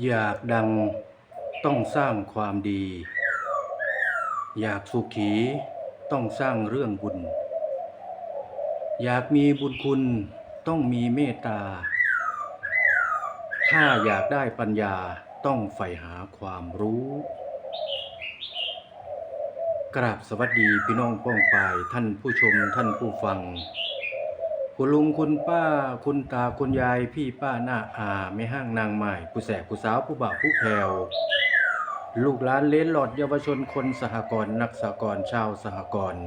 อยากดังต้องสร้างความดี อยากสุขีต้องสร้างเรื่องบุญ อยากมีบุญคุณต้องมีเมตตา ถ้าอยากได้ปัญญาต้องใฝ่หาความรู้ กราบสวัสดีพี่น้องป้องปายท่านผู้ชมท่านผู้ฟัง คุณลุงคุณป้า คุณตาคุณยายพี่ป้าหน้าอาไม่ห้างนางไม้ผู้แสบผู้สาวผู้บ่าวผู้แพวลูกหลานเล้นหลอดเยาวชนคนสหกรณ์นักสหกรณ์ชาวสหกรณ์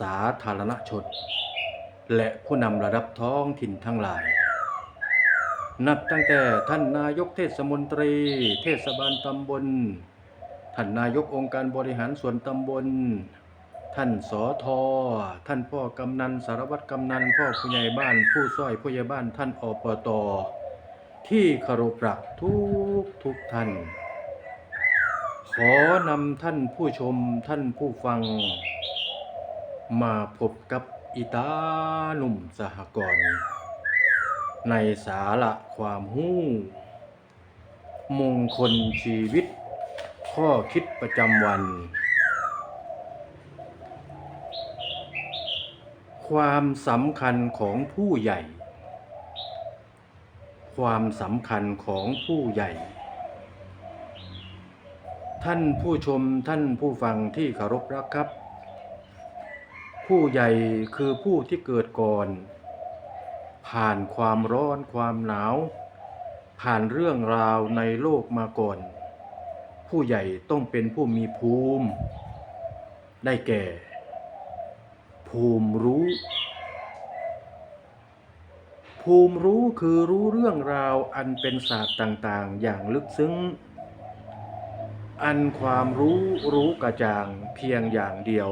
สาธารณชนและผู้นำระดับท้องถิ่นทั้งหลาย นับตั้งแต่ท่านนายกเทศมนตรี เทศบาลตำบล ท่านนายกองค์การบริหารส่วนตำบล ท่านสอทอท่านพ่อกำนันสารวัตรกำนันพ่อผู้ใหญ่บ้านผู้ช่วยผู้ใหญ่บ้านท่านอปตที่คารพรักทุกทุกท่าน ขอนำท่านผู้ชมท่านผู้ฟัง มาพบกับอีตาหนุ่มสหกรณ์ในสาระความหู้ มงคลชีวิต ข้อคิดประจำวัน ความสำคัญของผู้ใหญ่ ความสำคัญของผู้ใหญ่ ท่านผู้ชมท่านผู้ฟังที่เคารพรักครับ ผู้ใหญ่คือผู้ที่เกิดก่อน ผ่านความร้อนความหนาว ผ่านเรื่องราวในโลกมาก่อน ผู้ใหญ่ต้องเป็นผู้มีภูมิ ได้แก่ ภูมิรู้ ภูมิรู้คือรู้เรื่องราวอันเป็นศาสตร์ต่างๆ อย่างลึกซึ้ง อันความรู้รู้กระจ่างเพียงอย่างเดียว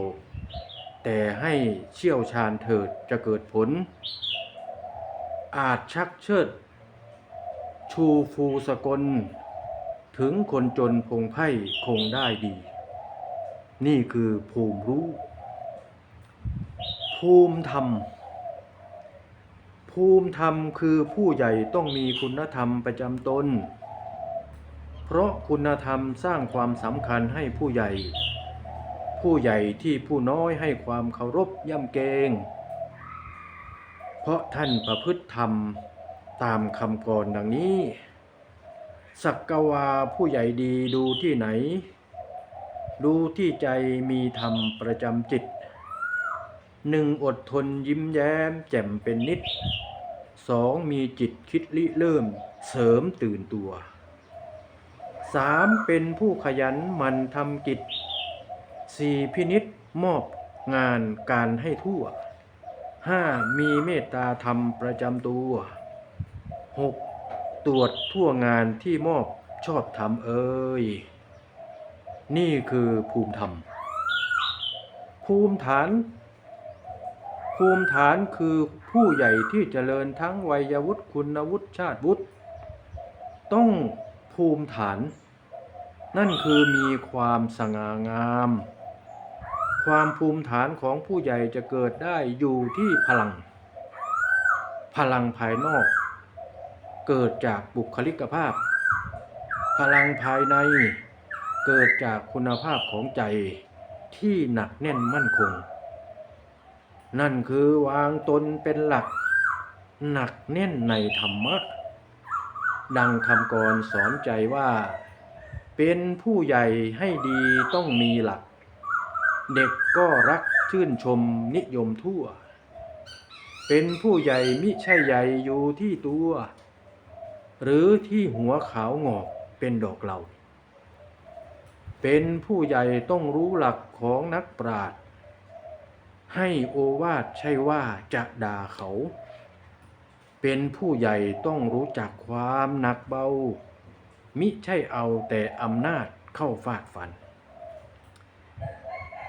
แต่ให้เชี่ยวชาญเถิดจะเกิดผล อาจชักเชิด ชูฟูสกล ถึงคนจนพงไพ่คงได้ดี นี่คือภูมิรู้ ภูมิธรรม ภูมิธรรมคือผู้ใหญ่ต้องมีคุณธรรมประจำตน เพราะคุณธรรมสร้างความสำคัญให้ผู้ใหญ่ ผู้ใหญ่ที่ผู้น้อยให้ความเคารพย่ำเกรงเพราะท่านประพฤติธรรมตามคำกรดังนี้ สักกวาผู้ใหญ่ดีดูที่ไหน ดูที่ใจมีธรรมประจำจิต หนึ่งอดทนยิ้มแย้ม แจ่มเป็นนิดสองมีจิตคิดริเริ่ม เสริมตื่นตัวสามเป็นผู้ขยันหมันทำกิจสี่พินิษมอบงานการให้ทั่วห้ามีเมตตาธรรมประจำตัวหกตรวจทั่วงานที่มอบชอบธรรมเอ่ยนี่คือภูมิธรรม ภูมิฐาน ภูมิฐานคือผู้ใหญ่ที่เจริญทั้งวัยวุฒิคุณวุฒิชาติวุฒิต้องภูมิฐาน นั่นคือมีความสง่างาม ความภูมิฐานของผู้ใหญ่จะเกิดได้อยู่ที่พลัง พลังภายนอก เกิดจากบุคลิกภาพ พลังภายในเกิดจากคุณภาพของใจที่หนักแน่นมั่นคง นั่นคือวางตนเป็นหลัก หนักแน่นในธรรมะ ดังคำกรสอนใจว่า เป็นผู้ใหญ่ให้ดีต้องมีหลัก เด็กก็รักชื่นชมนิยมทั่ว เป็นผู้ใหญ่มิใช่ใหญ่อยู่ที่ตัว หรือที่หัวขาวงอกเป็นดอกเหล่าเป็นผู้ใหญ่ต้องรู้หลักของนักปราชญ์ ให้โอวาทใช่ว่าจะด่าเขา เป็นผู้ใหญ่ต้องรู้จักความหนักเบา มิใช่เอาแต่อำนาจเข้าฟาดฟัน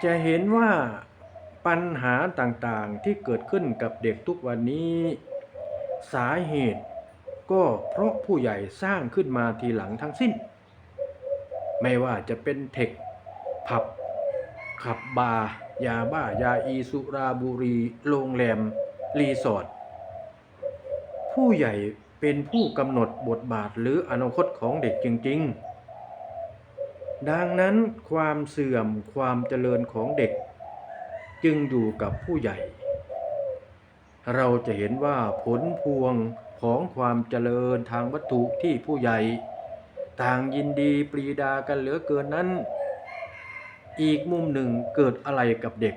จะเห็นว่าปัญหาต่างๆที่เกิดขึ้นกับเด็กทุกวันนี้ สาเหตุก็เพราะผู้ใหญ่สร้างขึ้นมาทีหลังทั้งสิ้น ไม่ว่าจะเป็นเทคผับขับบาร์ ยาบ้ายาอีสุราบุรี โรงแรม รีสอร์ทผู้ใหญ่เป็นผู้กำหนดบทบาทหรืออนาคตของเด็กจริง ๆ ดังนั้นความเสื่อมความเจริญของเด็ก จึงอยู่กับผู้ใหญ่ เราจะเห็นว่าผลพวงของความเจริญทางวัตถุที่ผู้ใหญ่ ต่างยินดีปรีดากันเหลือเกินนั้น อีกมุมหนึ่งเกิดอะไรกับเด็ก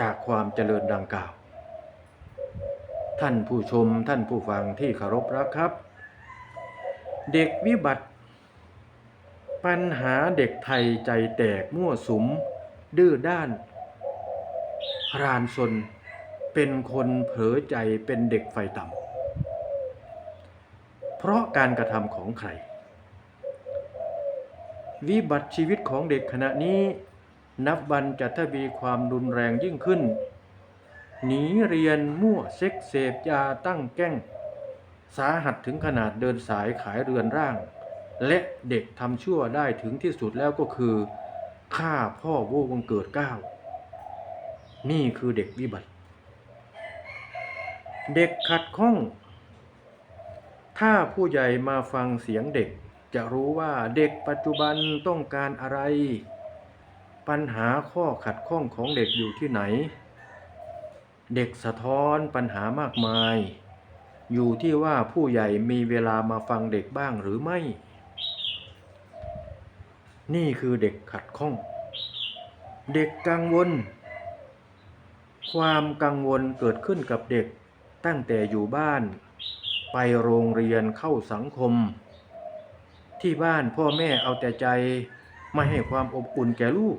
จากความเจริญดังกล่าว ท่านผู้ชมท่านผู้ฟังที่เคารพรักครับ เด็กวิบัติ ปัญหาเด็กไทยใจแตกมั่วสุม ดื้อด้าน รานซนเป็นคนเผลอใจเป็นเด็กไฟต่ำ เพราะการกระทำของใคร วิบัติชีวิตของเด็กขณะนี้ นับวันจะทวีความรุนแรงยิ่งขึ้น หนีเรียนมั่วเซ็กเสพยาตั้งแก้ง สาหัสถึงขนาดเดินสายขายเรือนร่าง และเด็กทำชั่วได้ถึงที่สุดแล้วก็คือฆ่าพ่อโว้วังเกิดเก้า นี่คือเด็กวิบัติ เด็กขัดข้อง ถ้าผู้ใหญ่มาฟังเสียงเด็กจะรู้ว่าเด็กปัจจุบันต้องการอะไร ปัญหาข้อขัดข้องของเด็กอยู่ที่ไหน เด็กสะท้อนปัญหามากมาย อยู่ที่ว่าผู้ใหญ่มีเวลามาฟังเด็กบ้างหรือไม่ นี่คือเด็กขัดข้อง เด็กกังวล ความกังวลเกิดขึ้นกับเด็กตั้งแต่อยู่บ้าน ไปโรงเรียนเข้าสังคม ที่บ้านพ่อแม่เอาแต่ใจไม่ให้ความอบอุ่นแก่ลูก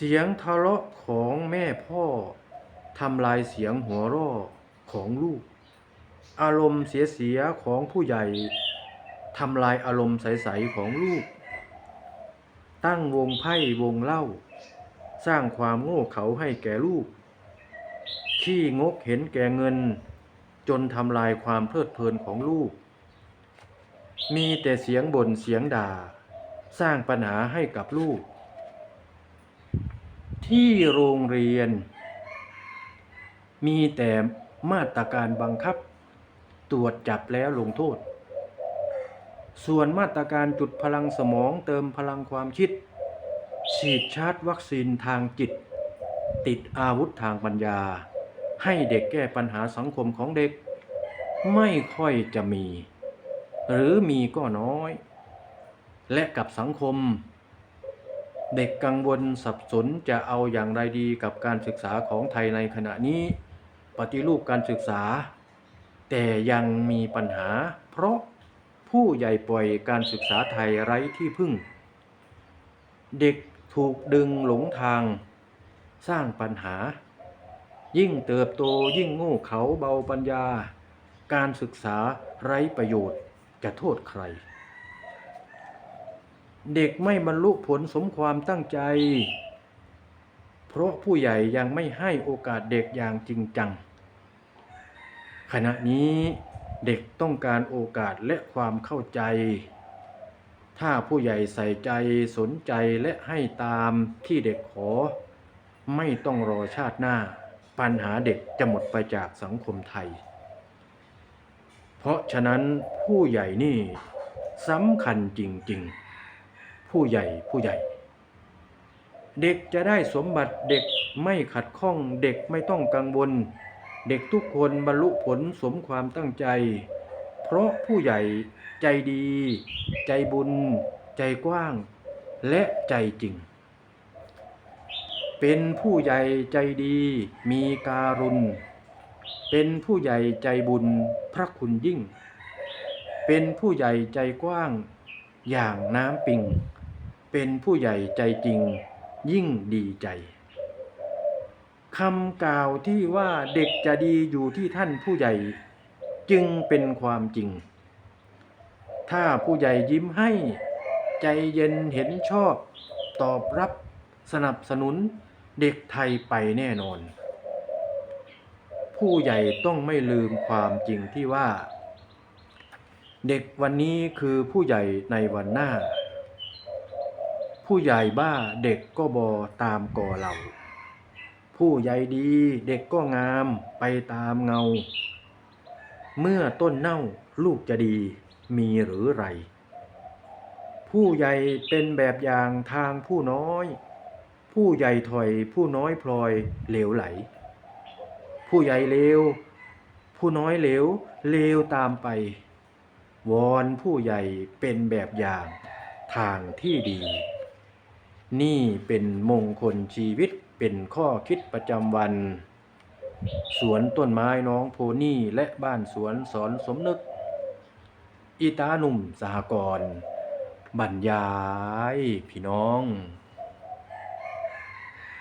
เสียงทะเลาะของแม่พ่อทำลายเสียงหัวราะของลูก อารมณ์เสียๆของผู้ใหญ่ทำลายอารมณ์ใสๆของลูก ตั้งวงไพ่วงเล่า สร้างความโง่เขลาให้แก่ลูก ขี้งกเห็นแก่เงิน จนทำลายความเพลิดเพลินของลูก มีแต่เสียงบ่นเสียงด่า สร้างปัญหาให้กับลูก ที่โรงเรียน มีแต่มาตรการบังคับ ตรวจจับแล้วลงโทษ ส่วนมาตรการจุดพลังสมองเติมพลังความคิด ฉีดชาร์จวัคซีนทางจิต ติดอาวุธทางปัญญา ให้เด็กแก้ปัญหาสังคมของเด็ก ไม่ค่อยจะมี หรือมีก็น้อย และกับสังคม เด็กกังวลสับสนจะเอาอย่างไรดีกับการศึกษาของไทยในขณะนี้ ปฏิรูปการศึกษา แต่ยังมีปัญหา เพราะผู้ใหญ่ปล่อยการศึกษาไทยไร้ที่พึ่ง เด็กถูกดึงหลงทาง สร้างปัญหา ยิ่งเติบโตยิ่งโง่เขาเบาปัญญา การศึกษาไร้ประโยชน์จะโทษใคร เด็กไม่บรรลุผลสมความตั้งใจ เพราะผู้ใหญ่ยังไม่ให้โอกาสเด็กอย่างจริงจัง ขณะนี้เด็กต้องการโอกาสและความเข้าใจ ถ้าผู้ใหญ่ใส่ใจสนใจและให้ตามที่เด็กขอ ไม่ต้องรอชาติหน้า ปัญหาเด็กจะหมดไปจากสังคมไทย เพราะฉะนั้นผู้ใหญ่นี่สำคัญจริง ๆ ผู้ใหญ่ผู้ใหญ่ เด็กจะได้สมบัติเด็กไม่ขัดข้องเด็กไม่ต้องกังวล เด็กทุกคนบรรลุผลสมความตั้งใจ เพราะผู้ใหญ่ใจดี ใจบุญ ใจกว้าง และใจจริง เป็นผู้ใหญ่ใจดีมีการุณ เป็นผู้ใหญ่ใจบุญพระคุณยิ่ง เป็นผู้ใหญ่ใจกว้างอย่างน้ำปิง เป็นผู้ใหญ่ใจจริงยิ่งดีใจคำกล่าวที่ว่าเด็กจะดีอยู่ที่ท่านผู้ใหญ่จึงเป็นความจริง ถ้าผู้ใหญ่ยิ้มให้ใจเย็นเห็นชอบ ตอบรับสนับสนุนเด็กไทยไปแน่นอน ผู้ใหญ่ต้องไม่ลืมความจริงที่ว่า เด็กวันนี้คือผู้ใหญ่ในวันหน้า ผู้ใหญ่บ้าเด็กก็บอตามก่อเราผู้ใหญ่ดีเด็กก็งามไปตามเงา เมื่อต้นเน่าลูกจะดีมีหรือไร ผู้ใหญ่เป็นแบบอย่างทางผู้น้อย ผู้ใหญ่ถอยผู้น้อยพลอยเหลวไหล ผู้ใหญ่เลวผู้น้อยเหลวเลวตามไป วอนผู้ใหญ่เป็นแบบอย่างทางที่ดี นี่เป็นมงคลชีวิตเป็นข้อคิดประจำวัน สวนต้นไม้น้องโพนี่และบ้านสวนสอนสมนึก อีตาหนุ่มสหกรณ์บรรยายพี่น้อง